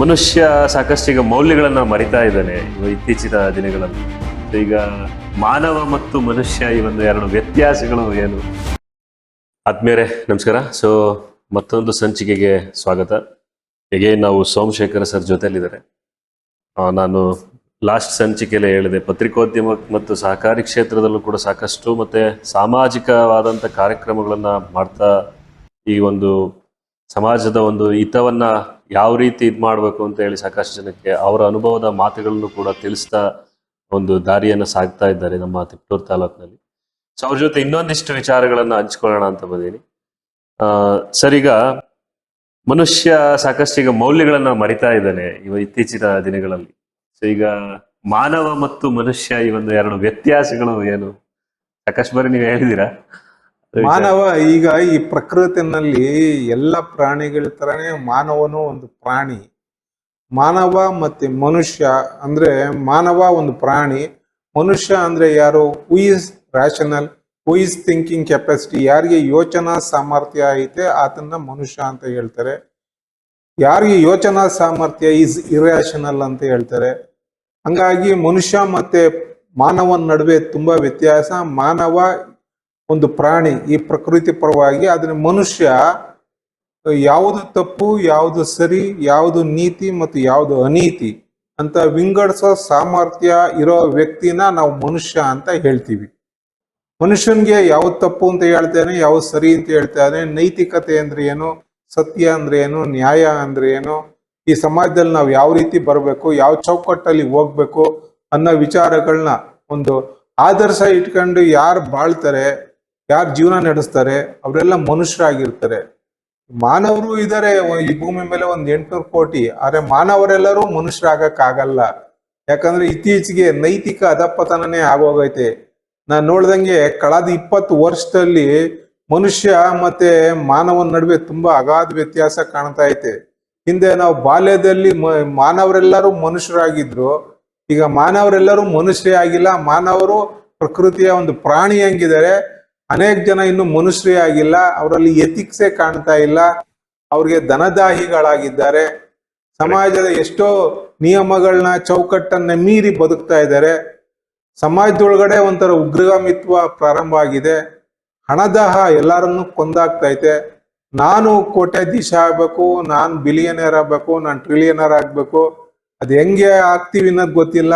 ಮನುಷ್ಯ ಸಾಕಷ್ಟು ಈಗ ಮೌಲ್ಯಗಳನ್ನ ಮರಿತಾ ಇದ್ದಾನೆ ಇತ್ತೀಚಿನ ದಿನಗಳಲ್ಲಿ. ಈಗ ಮಾನವ ಮತ್ತು ಮನುಷ್ಯ ಈ ಒಂದು ಎರಡು ವ್ಯತ್ಯಾಸಗಳು ಏನು? ಆತ್ಮೀಯರೇ, ನಮಸ್ಕಾರ. ಸೊ ಮತ್ತೊಂದು ಸಂಚಿಕೆಗೆ ಸ್ವಾಗತ. ಹೇಗೆ ನಾವು ಸೋಮಶೇಖರ ಸರ್ ಜೊತೆಯಲ್ಲಿದ್ದಾರೆ. ನಾನು ಲಾಸ್ಟ್ ಸಂಚಿಕೆಯಲ್ಲಿ ಹೇಳಿದೆ, ಪತ್ರಿಕೋದ್ಯಮ ಮತ್ತು ಸಹಕಾರಿ ಕ್ಷೇತ್ರದಲ್ಲೂ ಕೂಡ ಸಾಕಷ್ಟು ಮತ್ತೆ ಸಾಮಾಜಿಕವಾದಂಥ ಕಾರ್ಯಕ್ರಮಗಳನ್ನು ಮಾಡ್ತಾ ಈ ಒಂದು ಸಮಾಜದ ಒಂದು ಹಿತವನ್ನ ಯಾವ ರೀತಿ ಇದು ಮಾಡಬೇಕು ಅಂತ ಹೇಳಿ ಸಾಕಷ್ಟು ಜನಕ್ಕೆ ಅವರ ಅನುಭವದ ಮಾತುಗಳನ್ನು ಕೂಡ ತಿಳಿಸ್ತಾ ಒಂದು ದಾರಿಯನ್ನು ಸಾಗ್ತಾ ಇದ್ದಾರೆ ನಮ್ಮ ತಿಪ್ಟೂರು ತಾಲೂಕಿನಲ್ಲಿ. ಸೊ ಅವ್ರ ಜೊತೆ ಇನ್ನೊಂದಿಷ್ಟು ವಿಚಾರಗಳನ್ನ ಹಂಚ್ಕೊಳ್ಳೋಣ ಅಂತ ಬಂದೀನಿ ಆ, ಸರಿಗ ಮನುಷ್ಯ ಸಾಕಷ್ಟು ಈಗ ಮೌಲ್ಯಗಳನ್ನ ಮರಿತಾ ಇದ್ದಾನೆ ಇವ ಇತ್ತೀಚಿನ ದಿನಗಳಲ್ಲಿ. ಸೊ ಈಗ ಮಾನವ ಮತ್ತು ಮನುಷ್ಯ ಈ ಒಂದು ಎರಡು ವ್ಯತ್ಯಾಸಗಳು ಏನು? ಸಾಕಷ್ಟು ಬಾರಿ ನೀವು ಹೇಳಿದೀರಾ ಮಾನವ ಈಗ ಈ ಪ್ರಕೃತಿನಲ್ಲಿ ಎಲ್ಲ ಪ್ರಾಣಿಗಳ ತರನೇ ಮಾನವನು ಒಂದು ಪ್ರಾಣಿ. ಮಾನವ ಮತ್ತೆ ಮನುಷ್ಯ ಅಂದ್ರೆ ಮಾನವ ಒಂದು ಪ್ರಾಣಿ. ಮನುಷ್ಯ ಅಂದ್ರೆ ಯಾರು? Who is rational who is thinking capacity ಯಾರಿಗೆ ಯೋಚನಾ ಸಾಮರ್ಥ್ಯ ಐತೆ ಆತನ್ನ ಮನುಷ್ಯ ಅಂತ ಹೇಳ್ತಾರೆ. ಯಾರಿಗೆ ಯೋಚನಾ ಸಾಮರ್ಥ್ಯ ಇಸ್ ಇರ್ಯಾಷನಲ್ ಅಂತ ಹೇಳ್ತಾರೆ. ಹಂಗಾಗಿ ಮನುಷ್ಯ ಮತ್ತೆ ಮಾನವನ ನಡುವೆ ತುಂಬಾ ವ್ಯತ್ಯಾಸ. ಮಾನವ ಒಂದು ಪ್ರಾಣಿ ಈ ಪ್ರಕೃತಿ ಪರವಾಗಿ ಅದನ್ನ ಮನುಷ್ಯ, ಯಾವುದು ತಪ್ಪು, ಯಾವುದು ಸರಿ, ಯಾವುದು ನೀತಿ ಮತ್ತು ಯಾವುದು ಅನೀತಿ ಅಂತ ವಿಂಗಡಿಸೋ ಸಾಮರ್ಥ್ಯ ಇರೋ ವ್ಯಕ್ತಿನ ನಾವು ಮನುಷ್ಯ ಅಂತ ಹೇಳ್ತೀವಿ. ಮನುಷ್ಯನ್ಗೆ ಯಾವ್ದು ತಪ್ಪು ಅಂತ ಹೇಳ್ತಾನೆ ಯಾವ್ದು ಸರಿ ಅಂತ ಹೇಳ್ತಾನೆ, ನೈತಿಕತೆ ಅಂದ್ರೆ ಏನು, ಸತ್ಯ ಅಂದ್ರೆ ಏನು, ನ್ಯಾಯ ಅಂದ್ರೆ ಏನು, ಈ ಸಮಾಜದಲ್ಲಿ ನಾವು ಯಾವ ರೀತಿ ಬರಬೇಕು, ಯಾವ ಚೌಕಟ್ಟಲ್ಲಿ ಹೋಗ್ಬೇಕು ಅನ್ನೋ ವಿಚಾರಗಳನ್ನ ಒಂದು ಆದರ್ಶ ಇಟ್ಕೊಂಡು ಯಾರು ಬಾಳ್ತಾರೆ ಯಾರು ಜೀವನ ನಡೆಸ್ತಾರೆ, ಅವರೆಲ್ಲ ಮನುಷ್ಯರಾಗಿರ್ತಾರೆ. ಮಾನವರು ಇದಾರೆ, ಈ ಭೂಮಿ ಮೇಲೆ ಒಂದ್ ಎಂಟ್ನೂರು ಕೋಟಿ, ಆದ್ರೆ ಮಾನವರೆಲ್ಲರೂ ಮನುಷ್ಯರಾಗಕ್ಕಾಗಲ್ಲ. ಯಾಕಂದ್ರೆ ಇತ್ತೀಚೆಗೆ ನೈತಿಕ ಅಧಪತನನೇ ಆಗೋಗೈತೆ. ನಾನು ನೋಡ್ದಂಗೆ ಕಳೆದ ಇಪ್ಪತ್ತು ವರ್ಷದಲ್ಲಿ ಮನುಷ್ಯ ಮತ್ತೆ ಮಾನವನ ನಡುವೆ ತುಂಬಾ ಅಗಾಧ ವ್ಯತ್ಯಾಸ ಕಾಣ್ತಾ ಐತೆ. ಹಿಂದೆ ನಾವು ಬಾಲ್ಯದಲ್ಲಿ ಮಾನವರೆಲ್ಲರೂ ಮನುಷ್ಯರಾಗಿದ್ರು, ಈಗ ಮಾನವರೆಲ್ಲರೂ ಮನುಷ್ಯ ಆಗಿಲ್ಲ. ಮಾನವರು ಪ್ರಕೃತಿಯ ಒಂದು ಪ್ರಾಣಿ ಹಂಗಿದ್ದಾರೆ ಅನೇಕ ಜನ ಇನ್ನು ಮನುಷ್ಯ ಆಗಿಲ್ಲ ಅವರಲ್ಲಿ ಎಥಿಕ್ಸೇ ಕಾಣ್ತಾ ಇಲ್ಲ, ಅವ್ರಿಗೆ ದನದಾಹಿಗಳಾಗಿದ್ದಾರೆ ಸಮಾಜದ ಎಷ್ಟೋ ನಿಯಮಗಳನ್ನ ಚೌಕಟ್ಟನ್ನ ಮೀರಿ ಬದುಕ್ತಾ ಇದ್ದಾರೆ. ಸಮಾಜದೊಳಗಡೆ ಒಂಥರ ಉಗ್ರಗಾಮಿತ್ವ ಪ್ರಾರಂಭ ಆಗಿದೆ. ಹಣದಾಹ ಎಲ್ಲರನ್ನು ಕೊಂದಾಗ್ತೈತೆ ನಾನು ಕೋಟ್ಯಾಧೀಶ ಆಗ್ಬೇಕು, ನಾನು ಬಿಲಿಯನರ್ ಆಗ್ಬೇಕು, ನಾನು ಟ್ರಿಲಿಯನರ್ ಆಗ್ಬೇಕು. ಅದು ಹೆಂಗೆ ಆಗ್ತೀವಿ ಅನ್ನೋದು ಗೊತ್ತಿಲ್ಲ.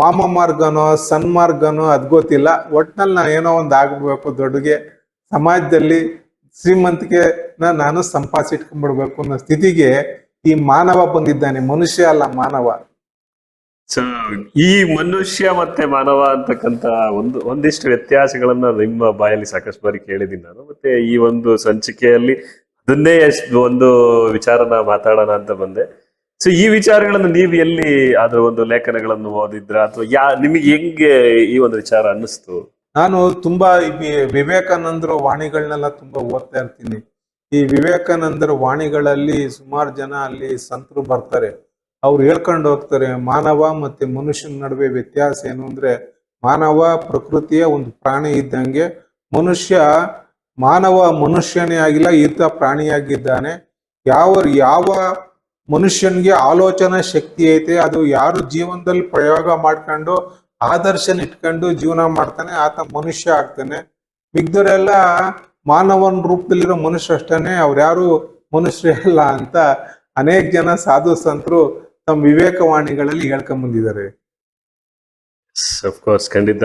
ವಾಮ ಮಾರ್ಗನೋ ಸನ್ಮಾರ್ಗನೋ ಅದ್ ಗೊತ್ತಿಲ್ಲ. ಒಟ್ನಲ್ಲಿ ನಾನು ಏನೋ ಒಂದು ಆಗ್ಬೇಕು ದೊಡ್ಡಗೆ ಸಮಾಜದಲ್ಲಿ ಶ್ರೀಮಂತಿಕೆ ನಾನು ಸಂಪಾದಿಸಿಟ್ಕೊಂಡ್ಬಿಡ್ಬೇಕು ಅನ್ನೋ ಸ್ಥಿತಿಗೆ ಈ ಮಾನವ ಬಂದಿದ್ದಾನೆ. ಮನುಷ್ಯ ಅಲ್ಲ ಮಾನವ. ಸೊ ಈ ಮನುಷ್ಯ ಮತ್ತೆ ಮಾನವ ಅಂತಕ್ಕಂತ ಒಂದು, ಒಂದಿಷ್ಟು ವ್ಯತ್ಯಾಸಗಳನ್ನ ನಿಮ್ಮ ಬಾಯಲ್ಲಿ ಸಾಕಷ್ಟು ಬಾರಿ ಕೇಳಿದ್ದೀನಿ ನಾನು. ಮತ್ತೆ ಈ ಒಂದು ಸಂಚಿಕೆಯಲ್ಲಿ ಅದನ್ನೇ ಒಂದು ವಿಚಾರನ ಮಾತಾಡೋಣ ಅಂತ ಬಂದೆ. ಸೊ ಈ ವಿಚಾರಗಳನ್ನು ನೀವು ಎಲ್ಲಿ ಅದರ ಒಂದು ಲೇಖನಗಳನ್ನು ಓದಿದ್ರ? ಅಥವಾ ಯಾ, ನಿಮಗೆ ಹೆಂಗೆ ಈ ಒಂದು ವಿಚಾರ ಅನ್ನಿಸ್ತು? ನಾನು ತುಂಬಾ ವಿವೇಕಾನಂದರ ವಾಣಿಗಳನ್ನೆಲ್ಲ ತುಂಬಾ ಓದ್ತಾ ಇರ್ತೀನಿ. ಈ ವಿವೇಕಾನಂದರ ವಾಣಿಗಳಲ್ಲಿ ಸುಮಾರು ಜನ ಅಲ್ಲಿ ಸಂತರು ಬರ್ತಾರೆ. ಅವ್ರು ಹೇಳ್ಕೊಂಡು ಹೋಗ್ತಾರೆ, ಮಾನವ ಮತ್ತೆ ಮನುಷ್ಯನ ನಡುವೆ ವ್ಯತ್ಯಾಸ ಏನು ಅಂದ್ರೆ, ಮಾನವ ಪ್ರಕೃತಿಯ ಒಂದು ಪ್ರಾಣಿ ಇದ್ದಂಗೆ ಮನುಷ್ಯ ಮಾನವ ಮನುಷ್ಯನೇ ಆಗಿಲ್ಲ, ಈತ ಪ್ರಾಣಿಯಾಗಿದ್ದಾನೆ. ಯಾವ ಯಾವ ಮನುಷ್ಯನ್ಗೆ ಆಲೋಚನಾ ಶಕ್ತಿ ಐತೆ, ಅದು ಯಾರು ಜೀವನದಲ್ಲಿ ಪ್ರಯೋಗ ಮಾಡ್ಕೊಂಡು ಆದರ್ಶನ ಇಟ್ಕೊಂಡು ಜೀವನ ಮಾಡ್ತಾನೆ, ಆತ ಮನುಷ್ಯ ಆಗ್ತಾನೆ. ಮಿಗ್ದವರೆಲ್ಲ ಮಾನವನ ರೂಪದಲ್ಲಿರೋ ಮನುಷ್ಯ ಅಷ್ಟೇನೆ ಅವ್ರ್ಯಾರು ಮನುಷ್ಯ ಅಲ್ಲ ಅಂತ ಅನೇಕ ಜನ ಸಾಧು ಸಂತರು ತಮ್ಮ ವಿವೇಕವಾಣಿಗಳಲ್ಲಿ ಹೇಳ್ಕೊಂಡ್ ಬಂದಿದ್ದಾರೆ ಖಂಡಿತ.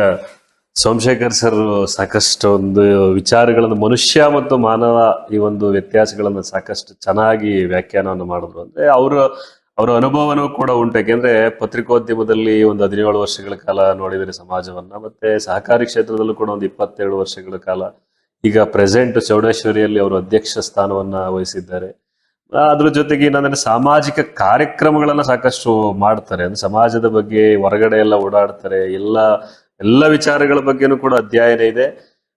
ಸೋಮಶೇಖರ್ ಸರ್ ಸಾಕಷ್ಟು ಒಂದು ವಿಚಾರಗಳನ್ನು, ಮನುಷ್ಯ ಮತ್ತು ಮಾನವ ಈ ಒಂದು ವ್ಯತ್ಯಾಸಗಳನ್ನು ಸಾಕಷ್ಟು ಚೆನ್ನಾಗಿ ವ್ಯಾಖ್ಯಾನವನ್ನು ಮಾಡಿದ್ರು. ಅಂದ್ರೆ ಅವರು, ಅವರ ಅನುಭವನೂ ಕೂಡ ಉಂಟು. ಯಾಕೆಂದ್ರೆ ಪತ್ರಿಕೋದ್ಯಮದಲ್ಲಿ ಒಂದು ಹದಿನೇಳು ವರ್ಷಗಳ ಕಾಲ ನೋಡಿದರೆ ಸಮಾಜವನ್ನ, ಮತ್ತೆ ಸಹಕಾರಿ ಕ್ಷೇತ್ರದಲ್ಲೂ ಕೂಡ ಒಂದು ಇಪ್ಪತ್ತೆರಡು ವರ್ಷಗಳ ಕಾಲ. ಈಗ ಪ್ರೆಸೆಂಟ್ ಚೌಡೇಶ್ವರಿಯಲ್ಲಿ ಅವರು ಅಧ್ಯಕ್ಷ ಸ್ಥಾನವನ್ನ ವಹಿಸಿದ್ದಾರೆ. ಅದ್ರ ಜೊತೆಗೆ ಏನಂದ್ರೆ ಸಾಮಾಜಿಕ ಕಾರ್ಯಕ್ರಮಗಳನ್ನ ಸಾಕಷ್ಟು ಮಾಡ್ತಾರೆ. ಅಂದ್ರೆ ಸಮಾಜದ ಬಗ್ಗೆ ಹೊರಗಡೆ ಎಲ್ಲ ಓಡಾಡ್ತಾರೆ. ಎಲ್ಲ ಎಲ್ಲ ವಿಚಾರಗಳ ಬಗ್ಗೆನೂ ಕೂಡ ಅಧ್ಯಯನ ಇದೆ.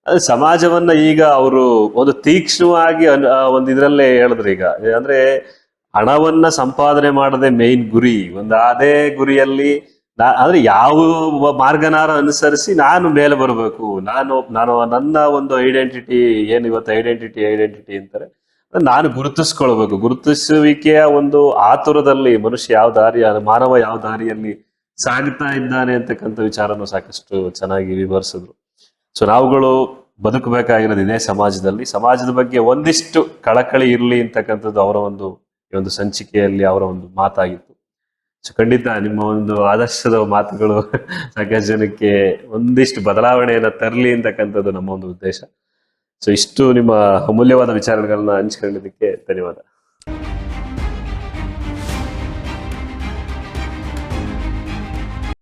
ಅದು ಸಮಾಜವನ್ನ ಈಗ ಅವರು ಒಂದು ತೀಕ್ಷ್ಣವಾಗಿ ಒಂದು ಇದರಲ್ಲೇ ಹೇಳಿದ್ರು ಈಗ. ಅಂದ್ರೆ ಹಣವನ್ನ ಸಂಪಾದನೆ ಮಾಡದೆ ಮೇನ್ ಗುರಿ, ಒಂದು ಅದೇ ಗುರಿಯಲ್ಲಿ ಅಂದ್ರೆ ಯಾವ ಮಾರ್ಗನಾರ ಅನುಸರಿಸಿ ನಾನು ಮೇಲೆ ಬರಬೇಕು. ನಾನು ನಾನು ನನ್ನ ಒಂದು ಐಡೆಂಟಿಟಿ ಏನು ಇವತ್ತು ಐಡೆಂಟಿಟಿ ಐಡೆಂಟಿಟಿ ಅಂತಾರೆ ನಾನು ಗುರುತಿಸ್ಕೊಳ್ಬೇಕು. ಗುರುತಿಸುವಿಕೆಯ ಒಂದು ಆತುರದಲ್ಲಿ ಮನುಷ್ಯ ಯಾವ ದಾರಿಯ, ಮಾನವ ಯಾವ ದಾರಿಯಲ್ಲಿ ಸಾಗ್ತಾ ಇದ್ದಾನೆ ಅಂತಕ್ಕಂಥ ವಿಚಾರನೂ ಸಾಕಷ್ಟು ಚೆನ್ನಾಗಿ ವಿವರಿಸಿದ್ರು. ಸೊ ನಾವುಗಳು ಬದುಕಬೇಕಾಗಿರೋದು ಇದೇ ಸಮಾಜದಲ್ಲಿ. ಸಮಾಜದ ಬಗ್ಗೆ ಒಂದಿಷ್ಟು ಕಳಕಳಿ ಇರಲಿ ಅಂತಕ್ಕಂಥದ್ದು ಅವರ ಒಂದು, ಈ ಒಂದು ಸಂಚಿಕೆಯಲ್ಲಿ ಅವರ ಒಂದು ಮಾತಾಗಿತ್ತು. ಸೊ ಖಂಡಿತ ನಿಮ್ಮ ಒಂದು ಆದರ್ಶದ ಮಾತುಗಳು ಸಾಕಷ್ಟು ಜನಕ್ಕೆ ಒಂದಿಷ್ಟು ಬದಲಾವಣೆಯನ್ನ ತರಲಿ ಅಂತಕ್ಕಂಥದ್ದು ನಮ್ಮ ಒಂದು ಉದ್ದೇಶ. ಸೊ ಇಷ್ಟು ನಿಮ್ಮ ಅಮೂಲ್ಯವಾದ ವಿಚಾರಗಳನ್ನ ಹಂಚ್ಕೊಂಡಿದ್ದಕ್ಕೆ ಧನ್ಯವಾದ.